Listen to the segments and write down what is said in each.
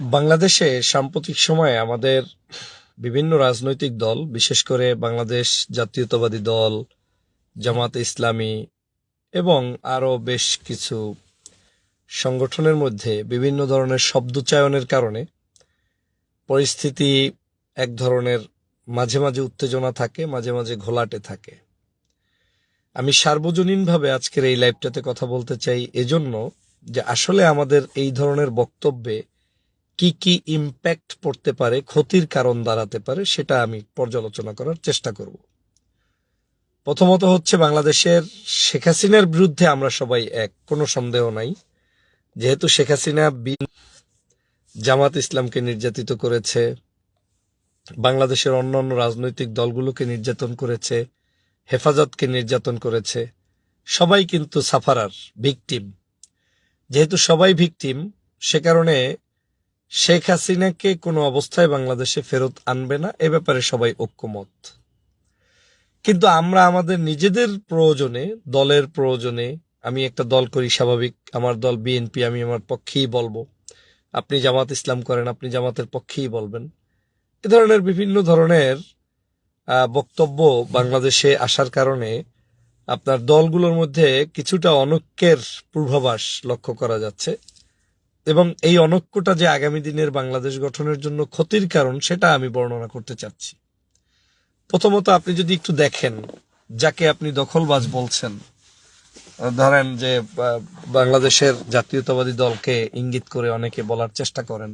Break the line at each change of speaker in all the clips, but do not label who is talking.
বাংলাদেশে সাম্প্রতিক সময়ে আমাদের বিভিন্ন রাজনৈতিক দল, বিশেষ করে বাংলাদেশ জাতীয়তাবাদী দল, জামাত ইসলামী এবং আরও বেশ কিছু সংগঠনের মধ্যে বিভিন্ন ধরনের শব্দচয়নের কারণে পরিস্থিতি এক ধরনের মাঝে মাঝে উত্তেজনা থাকে, মাঝে মাঝে ঘোলাটে থাকে। আমি সার্বজনীনভাবে আজকের এই লাইভটাতে কথা বলতে চাই এজন্য যে আসলে আমাদের এই ধরনের বক্তব্যে কি কি ইম্প্যাক্ট পড়তে পারে, ক্ষতির কারণ দাঁড়াতে পারে, সেটা আমি পর্যালোচনা করার চেষ্টা করব। প্রথমত হচ্ছে বাংলাদেশের শেখ হাসিনার বিরুদ্ধে আমরা সবাই এক, কোনো সন্দেহ নাই। যেহেতু শেখ হাসিনা জামাত ইসলামকে নির্যাতিত করেছে, বাংলাদেশের অন্যান্য রাজনৈতিক দলগুলোকে নির্যাতন করেছে, হেফাজতকে নির্যাতন করেছে, সবাই কিন্তু সাফারার ভিকটিম। যেহেতু সবাই ভিকটিম, সে কারণে শেখ হাসিনাকে কোনো অবস্থায় বাংলাদেশে ফেরত আনবে না, এ ব্যাপারে সবাই ঐক্যমত। কিন্তু আমরা আমাদের নিজেদের প্রয়োজনে, দলের প্রয়োজনে, আমি একটা দল করি স্বাভাবিক, আমার দল বিএনপি, আমি আমার পক্ষেই বলব। আপনি জামাত ইসলাম করেন, আপনি জামাতের পক্ষেই বলবেন। এ ধরনের বিভিন্ন ধরনের বক্তব্য বাংলাদেশে আসার কারণে আপনার দলগুলোর মধ্যে কিছুটা অনৈক্যের পূর্বাভাস লক্ষ্য করা যাচ্ছে। এবং এই অনক্যটা যে আগামী দিনের বাংলাদেশ গঠনের জন্য ক্ষতির কারণ, সেটা আমি বর্ণনা করতে চাচ্ছি। প্রথমত আপনি যদি একটু দেখেন, যাকে আপনি দখলবাজ বলছেন, ধরেন যে বাংলাদেশের জাতীয়তাবাদী দলকে ইঙ্গিত করে অনেকে বলার চেষ্টা করেন।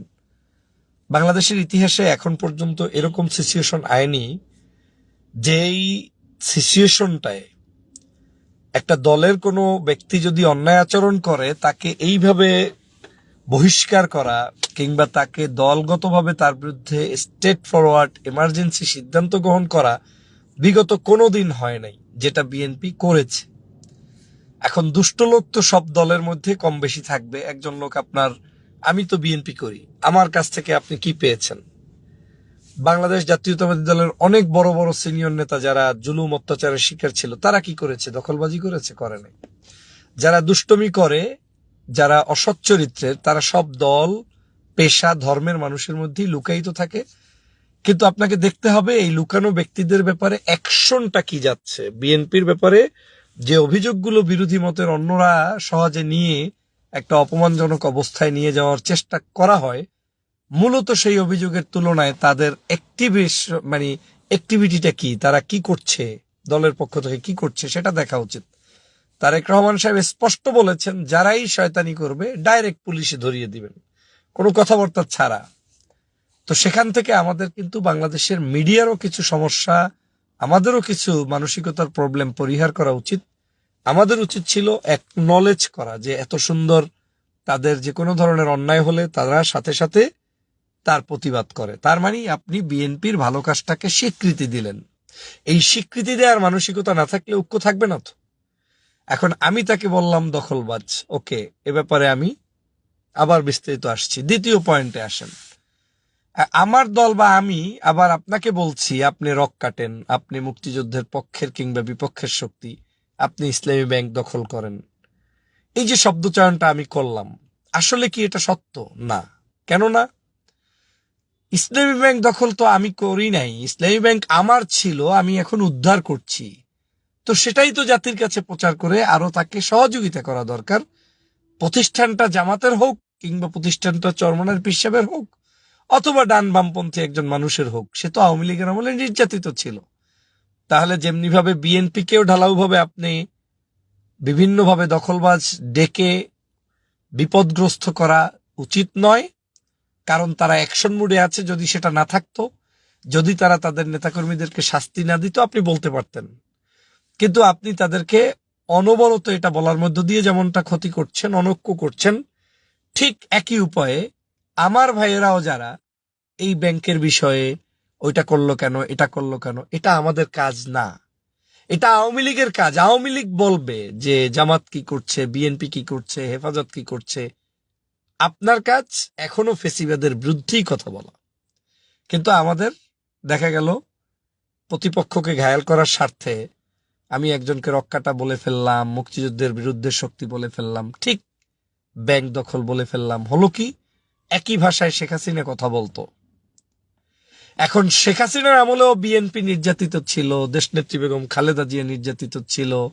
বাংলাদেশের ইতিহাসে এখন পর্যন্ত এরকম সিচুয়েশন আয়নি, যেই সিচুয়েশনটায় একটা দলের কোনো ব্যক্তি যদি অন্যায় আচরণ করে, তাকে এইভাবে বহিষ্কার করা কিংবা তাকে দলগতভাবে তার বিরুদ্ধে স্টেট ফরওয়ার্ড এমার্জেন্সি সিদ্ধান্ত গ্রহণ করা বিগত কোনো দিন হয় নাই, যেটা বিএনপি করেছে। এখন দুষ্ট লোক তো সব দলের মধ্যে কম বেশি থাকবে, একজন লোক আপনার, আমি তো বিএনপি করি, আমার কাছ থেকে আপনি কি পেয়েছেন? বাংলাদেশ জাতীয়তাবাদী দলের অনেক বড় বড় সিনিয়র নেতা যারা জুলুম, অত্যাচারের শিকার ছিল, তারা কি করেছে? দখলবাজি করেছে? করে নাই। যারা দুষ্টমি করে যারা অসৎ চরিত্রের, তারা সব দল, পেশা, ধর্মের মানুষের মধ্যেই লুকায়িত থাকে। কিন্তু আপনাকে দেখতে হবে, এই লুকানো ব্যক্তিদের ব্যাপারে অ্যাকশনটা কি যাচ্ছে? বিএনপির ব্যাপারে যে অভিযোগগুলো বিরোধী মতের অন্যরা সহজে নিয়ে একটা অপমানজনক অবস্থায় নিয়ে যাওয়ার চেষ্টা করা হয়, মূলত সেই অভিযোগের তুলনায় তাদের অ্যাক্টিভিস মানে অ্যাক্টিভিটিটা কি? তারা কি করছে? দলের পক্ষ থেকে কি করছে? সেটা দেখা উচিত। তারেক রহমান সাহেব স্পষ্ট বলেছেন, যারাই শয়তানি করবে, ডাইরেক্ট পুলিশে ধরিয়ে দিবেন। কোনো কথাবার্তা ছাড়া। তো সেখান থেকে আমাদের কিন্তু বাংলাদেশের মিডিয়ারও কিছু সমস্যা, আমাদেরও কিছু মানসিকতার প্রবলেম পরিহার করা উচিত। আমাদের উচিত ছিল এক নলেজ করা যে এত সুন্দর তাদের যে কোনো ধরনের অন্যায় হলে তারা সাথে সাথে তার প্রতিবাদ করে। তার মানে আপনি বিএনপির ভালো কাজটাকে স্বীকৃতি দিলেন। এই স্বীকৃতি দেওয়ার মানসিকতা না থাকলে ঐক্য থাকবে না তো। এখন আমি তাকে বললাম দখলবাজ ওকে, এ ব্যাপারে আমি আবার বিস্তারিত আসছি। দ্বিতীয় পয়েন্টে আসেন। আমার দল বা আমি আবার আপনাকে বলছি, আপনি রক কাটেন, আপনি মুক্তিযুদ্ধের পক্ষের কিংবা বিপক্ষের শক্তি, আপনি ইসলামী ব্যাংক দখল করেন। এই যে শব্দচয়নটা আমি করলাম, আসলে কি এটা সত্য? না। কেন না ইসলামী ব্যাংক দখল তো আমি করি নাই। ইসলামী ব্যাংক আমার ছিল, আমি এখন উদ্ধার করছি। তো সেটাই তো জাতির কাছে প্রচার করে আরও তাকে সহযোগিতা করা দরকার। প্রতিষ্ঠানটা জামাতের হোক কিংবা প্রতিষ্ঠানটা চরমনার পিসাবের হোক অথবা ডান বামপন্থী একজন মানুষের হোক, সে তো আওয়ামী লীগের আমলে নির্যাতিত ছিল। তাহলে যেমনি ভাবে বিএনপি কেও ঢালাও ভাবে আপনি বিভিন্নভাবে দখলবাজ ডেকে বিপদগ্রস্ত করা উচিত নয়, কারণ তারা অ্যাকশন মুডে আছে যদি সেটা না থাকতো, যদি তারা তাদের নেতাকর্মীদেরকে শাস্তি না দিত, আপনি বলতে পারতেন। কিন্তু আপনি তাদেরকে অনবরত এটা বলার মধ্য দিয়ে যেমনটা ক্ষতি করছেন, অনৈক্য করছেন, ঠিক একই উপায়ে আমার ভাইয়েরাও যারা এই ব্যাংকের বিষয়ে ওইটা করল কেন, এটা করল কেন, এটা আমাদের কাজ না। এটা আওয়ামী লীগের কাজ। আওয়ামী লীগ বলবে যে জামাত কি করছে, বিএনপি কি করছে, হেফাজত কি করছে। আপনার কাজ এখনও ফেসিবাদের বিরুদ্ধেই কথা বলা। কিন্তু আমাদের দেখা গেল প্রতিপক্ষকে ঘায়াল করার স্বার্থে আমি একজনকে রক্ষাটা বলে ফেললাম, মুক্তিযুদ্ধের বিরুদ্ধে শক্তি বলে ফেললাম, ঠিক ব্যাংক দখল বলে ফেললাম। হলো কি? একই ভাষায় শেখ হাসিনা কথা বলতো। এখন শেখ হাসিনার আমলেও বিএনপি নির্যাতিত ছিল, দেশনেত্রী বেগম খালেদা জিয়া নির্যাতিত ছিল,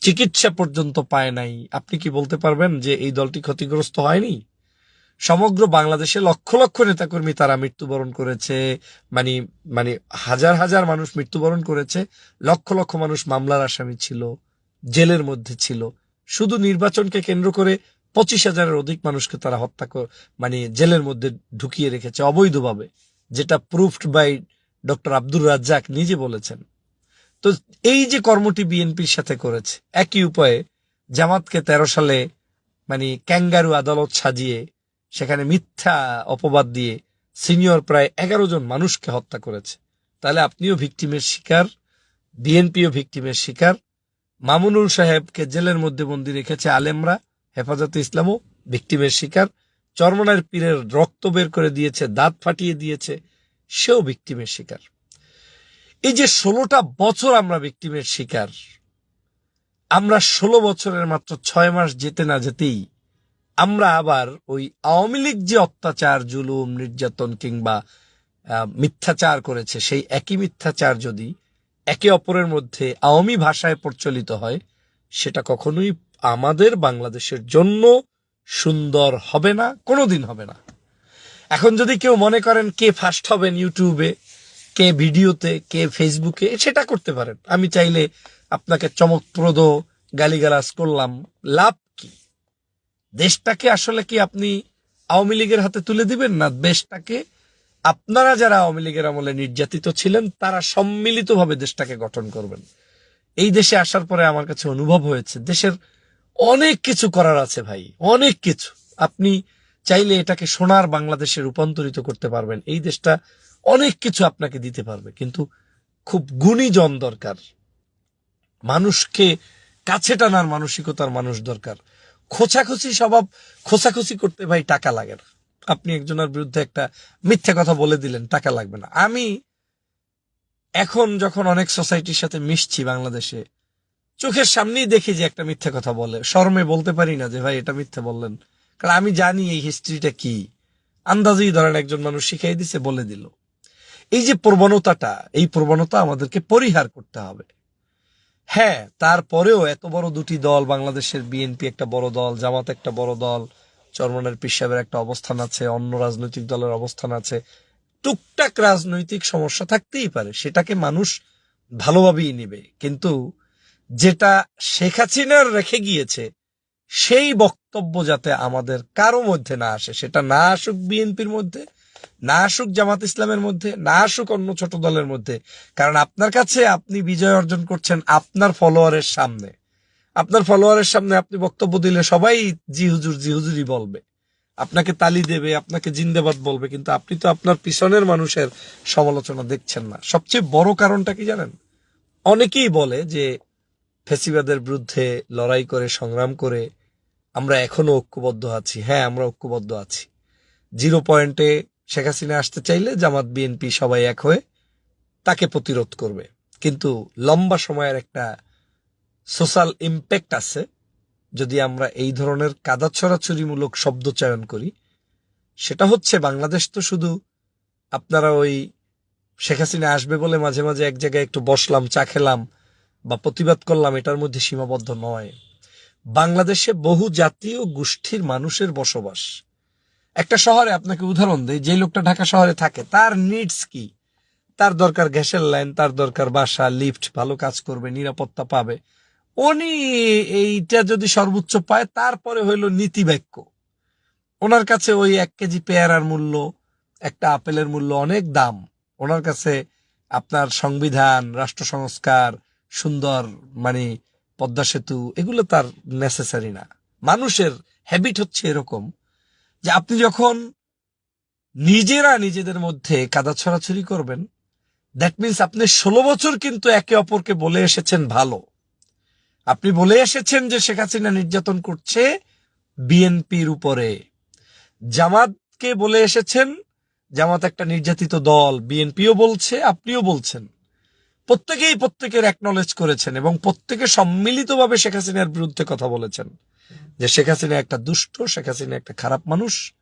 চিকিৎসা পর্যন্ত পায় নাই। আপনি কি বলতে পারবেন যে এই দলটি ক্ষতিগ্রস্ত হয়নি? সমগ্র বাংলাদেশে লক্ষ লক্ষ নেতাকর্মী তারা মৃত্যুবরণ করেছে। মানে মানে হাজার হাজার মানুষ মৃত্যুবরণ করেছে। লক্ষ লক্ষ মানুষ মামলার আসামি ছিল, জেলের মধ্যে ছিল। শুধু নির্বাচনকে কেন্দ্র করে পঁচিশ হাজারের অধিক মানুষকে তারা হত্যা মানে জেলের মধ্যে ঢুকিয়ে রেখেছে অবৈধভাবে, যেটা proofed by doctor Abdur Razzak নিজে বলেছেন। তো এই যে কর্মটি বিএনপির সাথে করেছে, একই উপায়ে জামাতকে তেরো সালে মানে ক্যাঙ্গারু আদালত সাজিয়ে সেখানে মিথ্যা অপবাদ দিয়ে সিনিয়র প্রায় এগারো জন মানুষকে হত্যা করেছে। তাহলে আপনিও ভিকটিমের শিকার, বিএনপিও ভিকটিমের শিকার। মামুনুল সাহেবকে জেলের মধ্যে বন্দি রেখেছে আলেমরা, হেফাজতে ইসলামও ভিকটিমের শিকার। চরমনার পীরের রক্ত বের করে দিয়েছে, দাঁত ফাটিয়ে দিয়েছে, সেও ভিকটিমের শিকার। এই যে ষোলোটা বছর আমরা ভিকটিমের শিকার, আমরা ষোলো বছরের মাত্র ছয় মাস যেতে না যেতেই আমরা আবার ওই আওয়ামী লীগ যে অত্যাচার, জুলুম, নির্যাতন কিংবা মিথ্যাচার করেছে, সেই একই মিথ্যাচার যদি একে অপরের মধ্যে আওয়ামী ভাষায় প্রচলিত হয়, সেটা কখনোই আমাদের বাংলাদেশের জন্য সুন্দর হবে না, কোনোদিন হবে না। এখন যদি কেউ মনে করেন কে ফার্স্ট হবেন ইউটিউবে, কে ভিডিওতে, কে ফেসবুকে, সেটা করতে পারেন। আমি চাইলে আপনাকে চমকপ্রদ গালিগালাজ করলাম, লাভ কি? দেশটাকে আসলে কি আপনি আওয়ামী লীগের হাতে তুলে দিবেন না? দেশটাকে আপনারা যারা আওয়ামী লীগের আমলে নির্যাতিত ছিলেন, তারা সম্মিলিতভাবে দেশটাকে গঠন করবেন। এই দেশে আসার পরে আমার কাছে অনুভব হয়েছে, দেশের অনেক কিছু করার আছে ভাই, অনেক কিছু। আপনি চাইলে এটাকে সোনার বাংলাদেশে রূপান্তরিত করতে পারবেন। এই দেশটা অনেক কিছু আপনাকে দিতে পারবে, কিন্তু খুব গুণীজন দরকার। মানুষকে কাছে টানার মানসিকতার মানুষ দরকার। খোঁচাখুচি স্বভাব, খোঁচাখুচি করতে ভাই টাকা লাগে না। আপনি একজনের বিরুদ্ধে একটা মিথ্যে কথা বলে দিলেন, টাকা লাগবে না। আমি এখন যখন অনেক সোসাইটির সাথে মিশছি বাংলাদেশে, চোখের সামনেই দেখি যে একটা মিথ্যে কথা বলে। শর্মে বলতে পারি না যে, ভাই, এটা মিথ্যে বললেন। কারণ আমি জানি এই হিস্ট্রিটা কি। আন্দাজেই ধরেন একজন মানুষ শিখাই দিছে, বলে দিল। এই যে প্রবণতাটা, এই প্রবণতা আমাদেরকে পরিহার করতে হবে। হ্যাঁ তারপরেও এত বড় দুটি দল, বাংলাদেশের বিএনপি একটা বড় দল, জামাত একটা বড় দল, চরমনের পিসাবের একটা অবস্থান আছে, অন্য রাজনৈতিক দলের অবস্থান আছে। টুকটাক রাজনৈতিক সমস্যা থাকতেই পারে, সেটাকে মানুষ ভালোভাবেই নেবে। কিন্তু যেটা শেখ হাসিনার রেখে গিয়েছে, সেই বক্তব্য যাতে আমাদের কারও মধ্যে না আসে, সেটা না আসুক বিএনপির মধ্যে না আসুক জামাত ইসলামের মধ্যে, না আসুক অন্য ছোট দলের মধ্যে। কারণ আপনার কাছে আপনি বিজয় অর্জন করছেন আপনার ফলোয়ারের সামনে। আপনার ফলোয়ারের সামনে আপনি বক্তব্য দিলে সবাই জি হুজুর, জি হুজুরই বলবে। আপনাকে তালি দেবে, আপনাকে জিন্দাবাদ বলবে, কিন্তু আপনি তো আপনার পিছনের মানুষের সমালোচনা দেখছেন না। সবচেয়ে বড় কারণটা কি জানেন? অনেকেই বলে যে ফেসিবাদের বিরুদ্ধে লড়াই করে, সংগ্রাম করে আমরা এখনও ঐক্যবদ্ধ আছি। হ্যাঁ আমরা ঐক্যবদ্ধ আছি। জিরো পয়েন্টে শেখ হাসিনা আসতে চাইলে জামাত বিএনপি সবাই এক হয়ে তাকে প্রতিরোধ করবে। কিন্তু লম্বা সময়ের একটা সোশ্যাল ইম্প্যাক্ট আছে। যদি আমরা এই ধরনের কাদা ছড়াছড়িমূলক শব্দ চয়ন করি, সেটা হচ্ছে বাংলাদেশ তো শুধু আপনারা ওই শেখ হাসিনা আসবে বলে মাঝে মাঝে এক জায়গায় একটু বসলাম, চা খেলাম বা প্রতিবাদ করলাম, এটার মধ্যে সীমাবদ্ধ নয়। বাংলাদেশে বহু জাতীয় গোষ্ঠীর মানুষের বসবাস। একটা শহরে আপনাকে উদাহরণ দেয় যে লোকটা ঢাকা শহরে থাকে, তার নিডস কি? তার দরকার গ্যাসের লাইন, তার দরকার বাসা লিফট ভালো কাজ করবে, নিরাপত্তা পাবে। উনি এইটা যদি সর্বোচ্চ পায়, তারপরে হইল নীতি বাক্য ওনার কাছে ওই এক কেজি পেয়ারার মূল্য, একটা আপেলের মূল্য অনেক দাম। ওনার কাছে আপনার সংবিধান, রাষ্ট্র সংস্কার, সুন্দর মানে পদ্মা সেতু, এগুলো তার নেসেসারি না। মানুষের হ্যাবিট হচ্ছে এরকম। যে আপনি যখন নিজেরা নিজেদের মধ্যে কাদা ছড়াছড়ি করবেন দ্যাট মিন্স আপনি ষোলো বছর কিন্তু একে অপরকে বলে এসেছেন ভালো। আপনি বলে এসেছেন যে শেখ হাসিনা নির্যাতন করছে বিএনপির উপরে। জামাতকে বলে এসেছেন, জামাত একটা নির্যাতিত দল, বিএনপিও বলছে, আপনিও বলছেন। প্রত্যেকেই প্রত্যেকের একনলেজ করেছেন এবং প্রত্যেকে সম্মিলিতভাবে শেখ হাসিনার বিরুদ্ধে কথা বলেছেন। যে শেখ হাসিনা একটা দুষ্ট, শেখ হাসিনা একটা খারাপ মানুষ,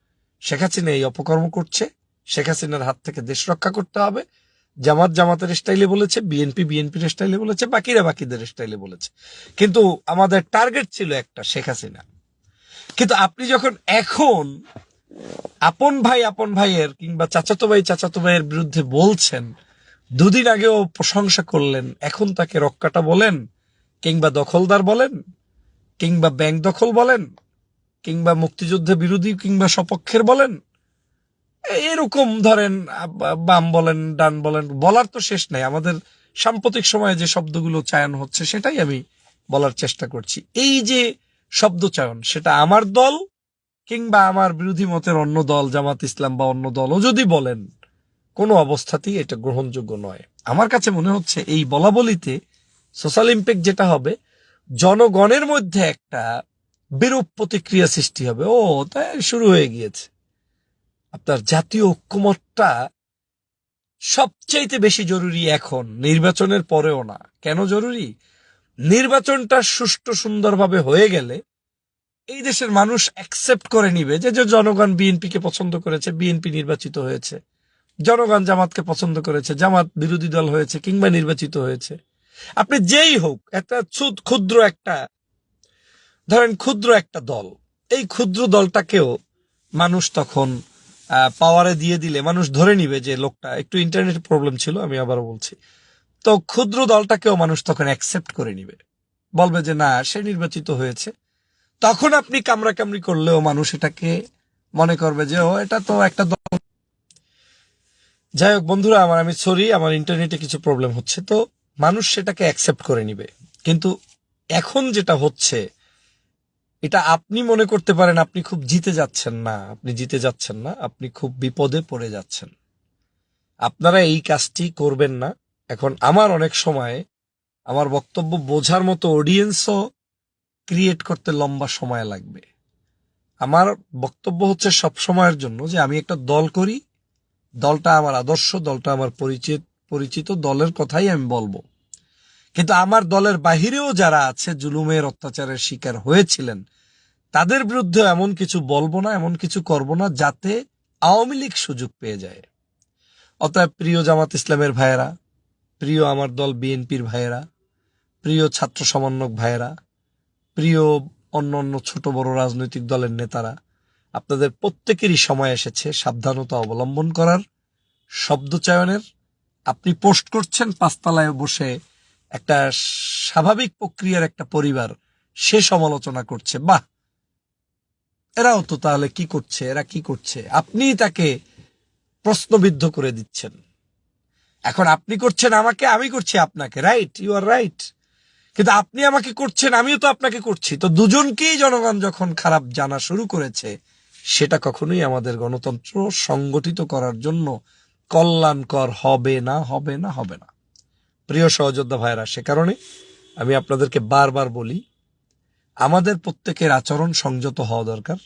শেখ হাসিনা এই অপকর্ম করছে, শেখ হাসিনার হাত থেকে দেশ রক্ষা করতে হবে। জামাত জামাতের স্টাইলে বলেছে, বিএনপি বিএনপির স্টাইলে বলেছে, বাকিরা বাকিদের স্টাইলে বলেছে। কিন্তু আমাদের টার্গেট ছিল একটা, শেখ হাসিনা। কিন্তু আপনি যখন এখন আপন ভাই, আপন ভাইয়ের কিংবা চাচাতো ভাই, চাচাতো ভাইয়ের বিরুদ্ধে বলছেন, দুদিন আগেও প্রশংসা করলেন, এখন তাকে রক্ষাটা বলেন, কিংবা দখলদার বলেন কিংবা ব্যাংক দখল বলেন, কিংবা মুক্তিযুদ্ধ বিরোধী কিংবা সপক্ষের বলেন, এরকম ধরেন, বাম বলেন, ডান বলেন, বলার তো শেষ নাই। আমাদের সাম্প্রতিক সময়ে যে শব্দগুলো চায়ন হচ্ছে, সেটাই আমি বলার চেষ্টা করছি। এই যে শব্দ চায়ন, সেটা আমার দল কিংবা আমার বিরোধী মতের অন্য দল, জামাত ইসলাম বা অন্য দলও যদি বলেন, কোনো অবস্থাতেই এটা গ্রহণযোগ্য নয়। আমার কাছে মনে হচ্ছে এই বলাবলিতে সোশ্যাল ইম্প্যাক্ট যেটা হবে জনগণের মধ্যে একটা বিরূপ প্রতিক্রিয়া সৃষ্টি হবে। ও, তাই শুরু হয়ে গিয়েছে। আপনার জাতীয় ঐক্যমতটা সবচাইতে বেশি জরুরি এখন, নির্বাচনের পরেও না। কেন জরুরি? নির্বাচনটা সুষ্ঠু সুন্দরভাবে হয়ে গেলে এই দেশের মানুষ অ্যাকসেপ্ট করে নিবে যে জনগণ বিএনপিকে পছন্দ করেছে, বিএনপি নির্বাচিত হয়েছে। জনগণ জামাতকে পছন্দ করেছে, জামাত বিরোধী দল হয়েছে কিংবা নির্বাচিত হয়েছে। আপনি যেই হোক, একটা ক্ষুদ্র একটা, ধরেন ক্ষুদ্র একটা দল। এই ক্ষুদ্র দলটাকেও মানুষ তখন পাওয়ারে দিয়ে দিলে, মানুষ ধরে নিবে যে লোকটা, একটু ইন্টারনেট প্রবলেম ছিল, আমি আবারও বলছি। তো ক্ষুদ্র দলটাকেও মানুষ তখন অ্যাকসেপ্ট করে নিবে। বলবে যে, না, সে নির্বাচিত হয়েছে। তখন আপনি কামড়া কামড়ি করলেও মানুষ এটাকে মনে করবে যে, ও, এটা তো একটা দল। যাই হোক, বন্ধুরা, আমার, আমি সরি, আমার ইন্টারনেটে কিছু প্রবলেম হচ্ছে। তো মানুষ সেটাকে অ্যাকসেপ্ট করে নিবে। কিন্তু এখন যেটা হচ্ছে, এটা আপনি মনে করতে পারেন আপনি খুব জিতে যাচ্ছেন না, আপনি জিতে যাচ্ছেন না, আপনি খুব বিপদে পড়ে যাচ্ছেন। আপনারা এই কাজটি করবেন না। এখন আমার অনেক সময়, আমার বক্তব্য বোঝার মতো অডিয়েন্সও ক্রিয়েট করতে লম্বা সময় লাগবে। আমার বক্তব্য হচ্ছে সব সময়ের জন্য যে আমি একটা দল করি, দলটা আমার আদর্শ, দলটা আমার পরিচিত পরিচিত দলের কথাই আমি বলব। কিন্তু আমার দলের বাহিরেও যারা আছে, জুলুমের অত্যাচারের শিকার হয়েছিলেন, তাদের বিরুদ্ধে এমন কিছু বলব না, এমন কিছু করব না, যাতে আওয়ামী লীগ সুযোগ পেয়ে যায়। অতএব প্রিয় জামাত ইসলামের ভাইয়েরা, প্রিয় আমার দল বিএনপির ভাইয়েরা, প্রিয় ছাত্র সমন্বয়ক ভাইয়েরা, প্রিয় অন্য অন্য ছোট বড় রাজনৈতিক দলের নেতারা, আপনাদের প্রত্যেকেরই সময় এসেছে সাবধানতা অবলম্বন করার শব্দ চয়নের আপনি পোস্ট করছেন, পাঁচতলায় বসে একটা স্বাভাবিক প্রক্রিয়ার একটা পরিবার সে সমালোচনা করছে। বাহ! এরাও তো তাহলে কি করছে? এরা কি করছে? আপনি তাকে প্রশ্নবিদ্ধ করে দিচ্ছেন। এখন আপনি করছেন আমাকে, আমি করছি আপনাকে রাইট ইউ আর রাইট কিন্তু আপনি আমাকে করছেন, আমিও তো আপনাকে করছি। তো দুজনকেই জনগণ যখন খারাপ জানা শুরু করেছে, সেটা কখনোই আমাদের গণতন্ত্র সংগঠিত করার জন্য কল্যাণকর হবে না হবে না হবে না। প্রিয় সহযোদ্ধা ভাইরা সে কারণে আমি আপনাদেরকে বারবার বলি, আমাদের প্রত্যেকের আচরণ সংযত হওয়া দরকার।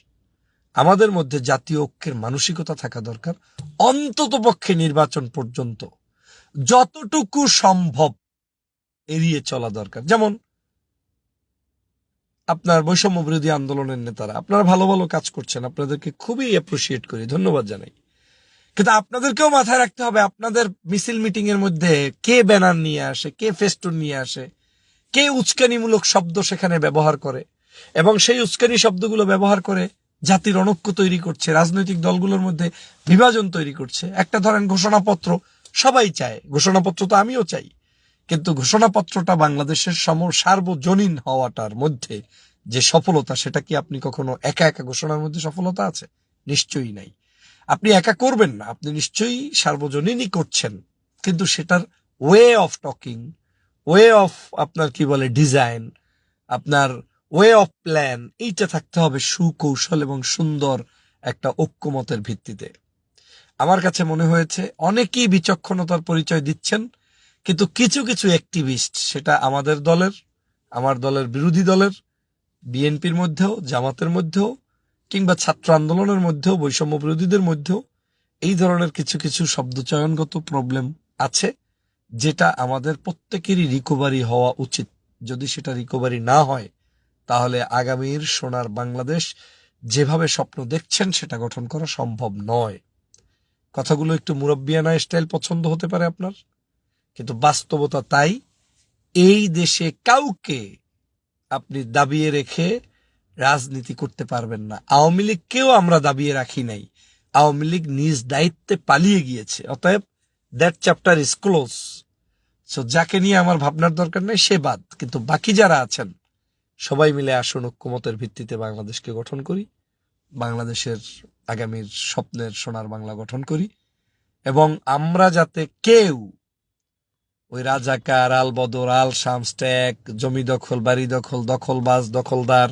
আমাদের মধ্যে জাতীয় ঐক্যের মানসিকতা থাকা দরকার। অন্তত পক্ষে নির্বাচন পর্যন্ত যতটুকু সম্ভব এড়িয়ে চলা দরকার। যেমন, আপনার বৈষম্য বিরোধী আন্দোলনের নেতারা, আপনারা ভালো ভালো কাজ করছেন, আপনাদেরকে খুবই অ্যাপ্রিসিয়েট করি, ধন্যবাদ জানাই। কিন্তু আপনাদেরকেও মাথায় রাখতে হবে, আপনাদের মিছিল মিটিং এর মধ্যে কে ব্যানার নিয়ে আসে, কে ফেস্টুন নিয়ে আসে, কে উস্কানিমূলক শব্দ সেখানে ব্যবহার করে। এবং সেই উস্কানি শব্দগুলো ব্যবহার করে জাতির অনৈক্য তৈরি করছে, রাজনৈতিক দলগুলোর মধ্যে বিভাজন তৈরি করছে। একটা ধরেন ঘোষণাপত্র, সবাই চায়। ঘোষণাপত্র তো আমিও চাই। কিন্তু ঘোষণাপত্রটা বাংলাদেশের সম, সার্বজনীন হওয়াটার মধ্যে যে সফলতা, সেটা কি আপনি কখনো একা একা ঘোষণার মধ্যে সফলতা আছে? নিশ্চয়ই নাই। আপনি একা করবেন না, আপনি নিশ্চয়ই সার্বজনীনই করছেন। কিন্তু সেটার way of talking way of আপনার কি বলে ডিজাইন আপনার ওয়ে অফ প্ল্যান এইটা থাকতে হবে সুকৌশল এবং সুন্দর একটা ঐক্যমতের ভিত্তিতে। আমার কাছে মনে হয়েছে অনেকেই বিচক্ষণতার পরিচয় দিচ্ছেন, কিন্তু কিছু কিছু অ্যাক্টিভিস্ট সেটা আমাদের দলের, আমার দলের বিরোধী দলের, বিএনপির মধ্যেও, জামাতের মধ্যেও কিংবা ছাত্র আন্দোলনের মধ্যেও, বৈষম্য বিরোধীদের মধ্যেও এই ধরনের কিছু কিছু শব্দচয়নগত প্রবলেম আছে, যেটা আমাদের প্রত্যেকেরই রিকভারি হওয়া উচিত। যদি সেটা রিকভারি না হয়, তাহলে আগামীর সোনার বাংলাদেশ যেভাবে স্বপ্ন দেখছেন সেটা গঠন করা সম্ভব নয়। কথাগুলো একটু মুরব্বিয়ানা স্টাইল পছন্দ হতে পারে আপনার। কিন্তু বাস্তবতা তাই, এই দেশে কাউকে আপনি দাবিয়ে রেখে রাজনীতি করতে পারবেন না। আওয়ামী লীগকেও আমরা দাবিয়ে রাখি নাই। আওয়ামী লীগ নিজ দায়িত্বে পালিয়ে গিয়েছে। অতএব that chapter is close so যাকে নিয়ে আমার ভাবনার দরকার নেই, সে বাদ। কিন্তু বাকি যারা আছেন, সবাই মিলে আসুন ঐক্যমতের ভিত্তিতে বাংলাদেশকে গঠন করি, বাংলাদেশের আগামীর স্বপ্নের সোনার বাংলা গঠন করি, এবং আমরা যাতে কেউ ওই রাজাকার আল বদর আল শামস্ট্যাক জমি দখল, বাড়ি দখল, দখলবাজ, দখলদার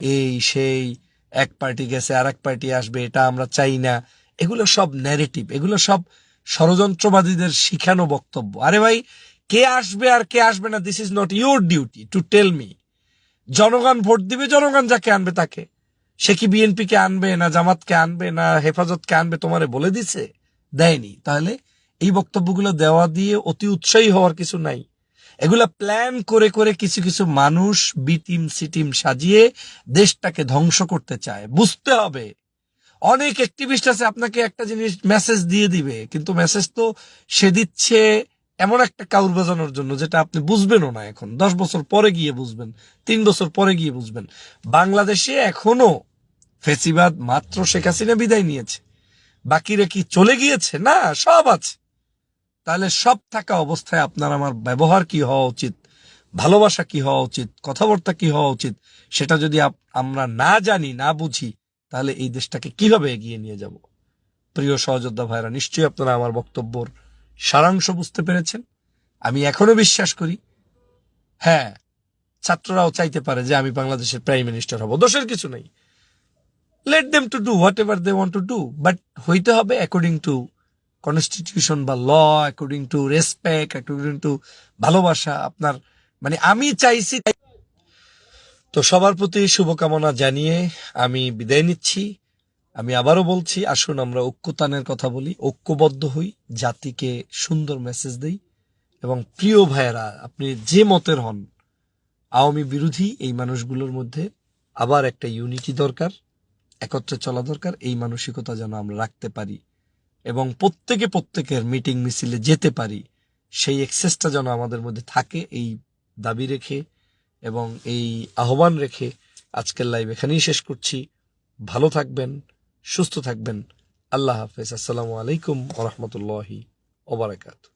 এই সেই, এক পার্টি গেছে আর এক পার্টি আসবে, এটা আমরা চাই না। এগুলো সব ন্যারেটিভ এগুলো সব ষড়যন্ত্রবাদীদের শিখানো বক্তব্য। আরে ভাই, কে আসবে আর কে আসবে না this is not your duty to tell me জনগণ ভোট দিবে, জনগণ যাকে আনবে তাকে। সে কি বিএনপি কে আনবে, না জামাতকে আনবে, না হেফাজতকে আনবে, তোমারে বলে দিছে? দেয়নি। তাহলে এই বক্তব্যগুলো দেওয়া দিয়ে অতি উৎসাহী হওয়ার কিছু নাই। এগুলা প্ল্যান করে করে কিছু কিছু মানুষ বিটিম সিটিম সাজিয়ে দেশটাকে ধ্বংস করতে চায়। বুঝতে হবে। অনেক অ্যাক্টিভিস্ট আছে, আপনাকে একটা জিনিস মেসেজ দিয়ে দিবে, কিন্তু মেসেজ তো সে দিচ্ছে এমন একটা কাউর বাজানোর জন্য যেটা আপনি বুঝবেনও না এখন। দশ বছর পরে গিয়ে বুঝবেন, তিন বছর পরে গিয়ে বুঝবেন। বাংলাদেশে এখনও ফেসিবাদ মাত্র শেখ হাসিনা বিদায় নিয়েছে। বাকিরা কি চলে গিয়েছে? না, সব আছে। তাহলে সব থাকা অবস্থায় আপনার আমার ব্যবহার কি হওয়া উচিত? ভালোবাসা কি হওয়া উচিত? কথাবার্তা কি হওয়া উচিত? সেটা যদি আমরা না জানি, না বুঝি, তাহলে এই দেশটাকে কীভাবে এগিয়ে নিয়ে যাব? প্রিয় সহযোদ্ধা ভাইরা, নিশ্চয়ই আপনারা আমার বক্তব্যর সারাংশ বুঝতে পেরেছেন। আমি এখনও বিশ্বাস করি হ্যাঁ ছাত্ররাও চাইতে পারে যে আমি বাংলাদেশের প্রাইম মিনিস্টার হব। দোষের কিছু নেই। Let them to do whatever they want to do but হইতে হবে অ্যাকর্ডিং টু কনস্টিটিউশন বা law according to respect according to ভালোবাসা, আপনার মানে আমি চাইছি তো সবার প্রতি শুভকামনা জানিয়ে আমি বিদায় নিচ্ছি। আমি আবারও বলছি, আসুন আমরা ঐক্যতানের কথা বলি, ঐক্যবদ্ধ হই, জাতিকে সুন্দর মেসেজ দেই। এবং প্রিয় ভাইয়েরা, আপনি যে মতের হন, আওয়ামী বিরোধী, এই মানুষগুলোর মধ্যে আবার একটা ইউনিটি দরকার, একত্রে চলা দরকার, এই মানসিকতা যেন আমরা রাখতে পারি। এবং প্রত্যেকে প্রত্যেকের মিটিং মিছিলে যেতে পারি, সেই এক্সেসটা যেন আমাদের মধ্যে থাকে, এই দাবি রেখে এবং এই আহ্বান রেখে আজকের লাইভ এখানেই শেষ করছি। ভালো থাকবেন, সুস্থ থাকবেন। আল্লাহ হাফেজ। আসসালামু আলাইকুম রহমতুল্লাহি ওবরাকাতু